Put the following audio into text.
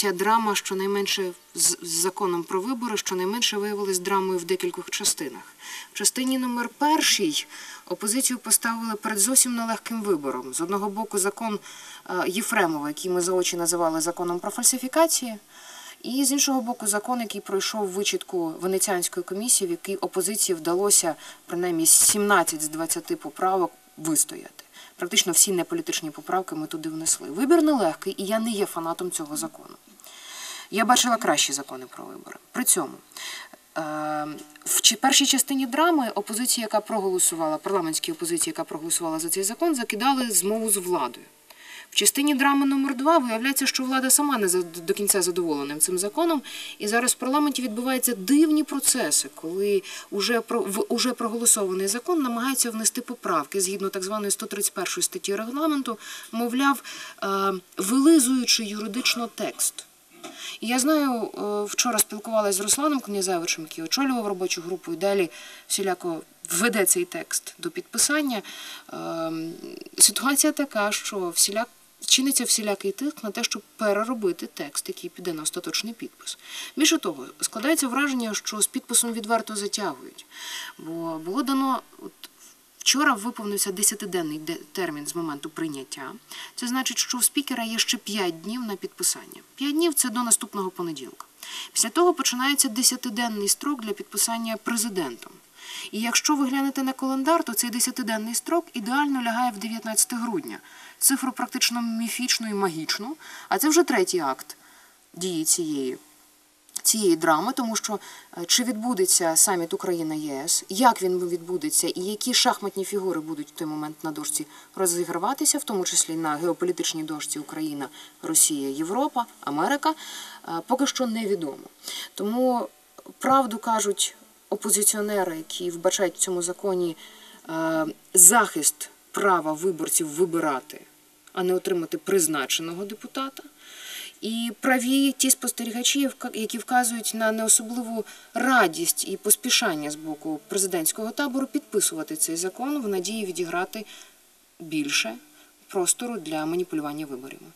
ця драма, щонайменше з законом про вибори, щонайменше виявилась драмою в декількох частинах. В частині номер першій опозицію поставили перед зовсім нелегким вибором. З одного боку, закон е, Єфремова, який ми за очі називали законом про фальсифікації. І з іншого боку, закон, який пройшов вичітку Венеціанської комісії, в якій опозиції вдалося принаймні 17 з 20 поправок вистояти. Практично всі неполітичні поправки ми туди внесли. Вибір нелегкий, і я не є фанатом цього закону. Я бачила кращі закони про вибори. При цьому е, в першій частині драми опозиція, яка проголосувала, парламентській опозиції, яка проголосувала за цей закон, закидали змову з владою. В частині драми номер 2 виявляється, що влада сама не до кінця задоволена цим законом, і зараз в парламенті відбуваються дивні процеси, коли уже в уже проголосований закон намагаються внести поправки згідно так званої 131 статті регламенту, мовляв, е, вилизуючи юридично текст. І я знаю, е, вчора спілкувалася з Русланом Князевичем, який очолював робочу групу, і далі всіляко введе цей текст до підписання. Ем, Ситуація така, що всіляк чиниться всілякий тиск на те, щоб переробити текст, який піде на остаточний підпис. Більше того, складається враження, що з підписом відверто затягують. Бо було дано от, Вчора виповнився 10-денний термін з моменту прийняття. Це значить, що у спікера є ще 5 днів на підписання. 5 днів це до наступного понеділка. Після того починається 10-денний строк для підписання президентом. І якщо ви глянете на календар, то цей 10-денний строк ідеально лягає в 19 грудня. Цифру практично міфічну і магічну, а це вже третій акт дії цієї цієї драми, тому що е, чи відбудеться саміт Україна ЄС, як він відбудеться, і які шахматні фігури будуть в той момент на дошці розіграватися, в тому числі на геополітичній дошці Україна, Росія, Європа, Америка, е, поки що невідомо. Тому правду кажуть опозиціонери, які вбачають в цьому законі е, захист права виборців вибирати, а не отримати призначеного депутата. І праві ті спостерігачі, які вказують на неособливу радість і поспішання з боку президентського табору підписувати цей закон в надії відіграти більше простору для маніпулювання виборами.